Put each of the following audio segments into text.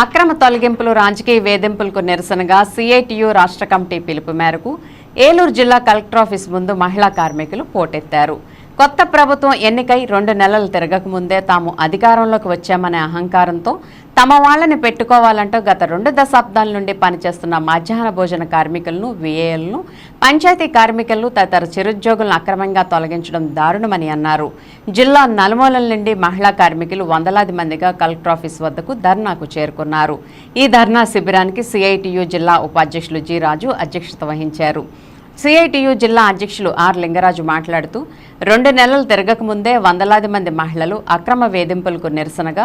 అక్రమ తొలగింపులు రాజకీయ వేధింపులకు నిరసనగా సిఐటియు రాష్ట్ర కమిటీ పిలుపు మేరకు ఏలూరు జిల్లా కలెక్టర్ ఆఫీస్ ముందు మహిళా కార్మికులు పోటెత్తారు. కొత్త ప్రభుత్వం ఎన్నికై రెండు నెలలు తిరగకముందే తాము అధికారంలోకి వచ్చామనే అహంకారంతో తమ వాళ్ళని పెట్టుకోవాలంటూ గత రెండు దశాబ్దాల నుండి పనిచేస్తున్న మధ్యాహ్న భోజన కార్మికులను విఏఎల్ను పంచాయతీ కార్మికులను తదితర చిరుద్యోగులను అక్రమంగా తొలగించడం దారుణమని అన్నారు. జిల్లా నలుమూలల నుండి మహిళా కార్మికులు వందలాది మందిగా కలెక్టర్ ఆఫీస్ వద్దకు ధర్నాకు చేరుకున్నారు. ఈ ధర్నా శిబిరానికి సిఐటియు జిల్లా ఉపాధ్యక్షులు జి రాజు అధ్యక్షత వహించారు. సిఐటియు జిల్లా అధ్యక్షులు ఆర్ లింగరాజు మాట్లాడుతూ రెండు నెలలు తిరగకముందే వందలాది మంది మహిళలు అక్రమ వేధింపులకు నిరసనగా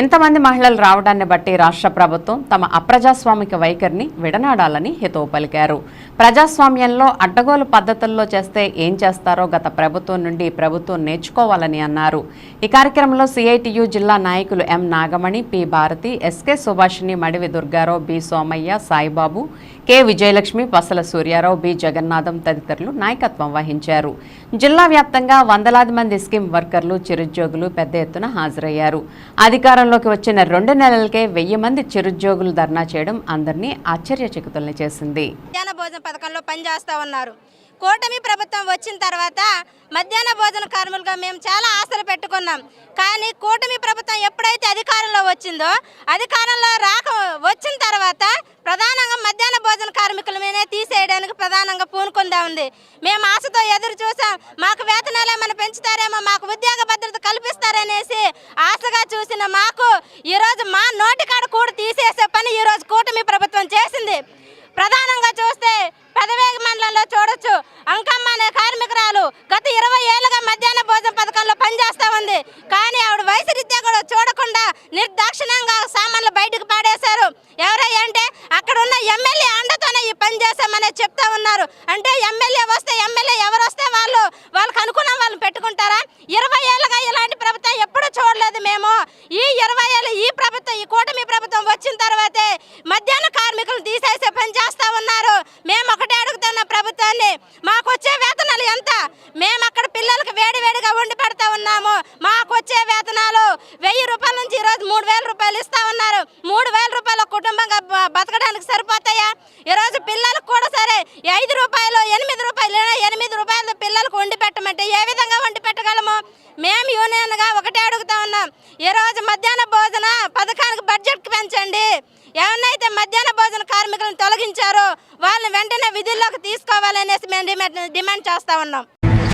ఇంతమంది మహిళలు రావడాన్ని బట్టి రాష్ట్ర ప్రభుత్వం తమ అప్రజాస్వామిక వైఖరిని విడనాడాలని హితవు పలికారు. ప్రజాస్వామ్యంలో అడ్డగోలు పద్ధతుల్లో చేస్తే ఏం చేస్తారో గత ప్రభుత్వం నుండి ప్రభుత్వం నేర్చుకోవాలని అన్నారు. ఈ కార్యక్రమంలో సిఐటియు జిల్లా నాయకులు M Nagamani P Bharathi SK Subhashini Madivi Durgarao B Somayya Saibabu K Vijayalakshmi Pasala Suryarao B. Jagannatham తదితరులు నాయకత్వం వహించారు. జిల్లా వ్యాప్తంగా వందలాది మంది స్కీమ్ వర్కర్లు చిరుద్యోగులు పెద్ద ఎత్తున హాజరయ్యారు. అధికారంలోకి వచ్చిన రెండు నెలలకే వెయ్యి మంది చిరుద్యోగులు ధర్నా చేయడం అందరినీ ఆశ్చర్యచకితుల్ని చేసింది. భోజన పథకంలో పనిచేస్తా ఉన్నారు. కూటమి ప్రభుత్వం వచ్చిన తర్వాత మధ్యాహ్న భోజన కార్మికులుగా మేము చాలా ఆశలు పెట్టుకున్నాం. కానీ కూటమి ప్రభుత్వం ఎప్పుడైతే అధికారంలో వచ్చిందో అధికారంలో రాక వచ్చిన తర్వాత ప్రధానంగా మధ్యాహ్న భోజన కార్మికుల మీదే తీసేయడానికి ప్రధానంగా పూనుకుందా ఉంది. మేము ఆశతో ఎదురు చూసాం. మాకు వేతనాలు ఏమైనా పెంచుతారేమో మాకు ఉద్యోగ భద్రత కల్పిస్తారనేసి ఆశగా చూసిన మాకు ఈరోజు మా నోటికాడ కూడా తీసేసే పని ఈరోజు కూటమి ప్రభుత్వం చేసింది. ప్రధాన చూస్తే పెదవేగ మండలంలో చూడొచ్చు అంకమ్మ అనే కార్మికురాలు గత ఇరవై ఏళ్ళుగా మధ్యాహ్న భోజన పథకంలో పనిచేస్తా ఉంది కానీ ఆవిడ వయసు రీత్యా కూడా చూడకుండా నిర్దాక్షిణ్యంగా సామాన్లు బయటకు పాడేశారు ఎవరయ్యా అంటే ఇక్కడున్న ఉన్న ఎమ్మెల్యే అండతోనే ఈ పని చేశామనే చెప్తా ఉన్నారు. అంటే ఎమ్మెల్యే వస్తే ఎమ్మెల్యే ఎవరు వస్తే వాళ్ళు వాళ్ళకి అనుకున్న వాళ్ళని పెట్టుకుంటారా? ఇరవై ఏళ్ళుగా ఇలాంటి ప్రభుత్వం ఎప్పుడూ చూడలేదు మేము. ఈ ఇరవై ఏళ్ళు ఈ ప్రభుత్వం ఈ కూటమి ప్రభుత్వం వచ్చిన తర్వాతే మధ్యాహ్న కార్మికులు తీసేసే పని చేస్తా ఉన్నారు. మేము ఒకటే అడుగుతున్న ప్రభుత్వాన్ని మాకు వచ్చే వేతనాలు ఎంత? మేము అక్కడ పిల్లలకు వేడి వేడిగా వండి పెడతా ఉన్నాము. మాకు వచ్చే వేతనం వెయ్యి రూపాయల నుంచి ఈరోజు మూడు వేల రూపాయలు ఇస్తా ఉన్నారు మూడు వేల రూపాయలు ఒక కుటుంబంగా బ- సరిపోతాయా? ఈరోజు పిల్లలకు కూడా సరే ఐదు రూపాయలు ఎనిమిది రూపాయలు ఎనిమిది రూపాయలు పిల్లలకు వండి పెట్టమంటే ఏ విధంగా వండి పెట్టగలము? మేము యూనియన్గా ఒకటే అడుగుతా ఉన్నాం. ఈరోజు మధ్యాహ్న భోజన పథకానికి బడ్జెట్ పెంచండి. ఎవరినైతే మధ్యాహ్న భోజన కార్మికులను తొలగించారో వాళ్ళని వెంటనే విధుల్లోకి తీసుకోవాలనేసి మేము డిమాండ్ డిమాండ్ చేస్తూ ఉన్నాం.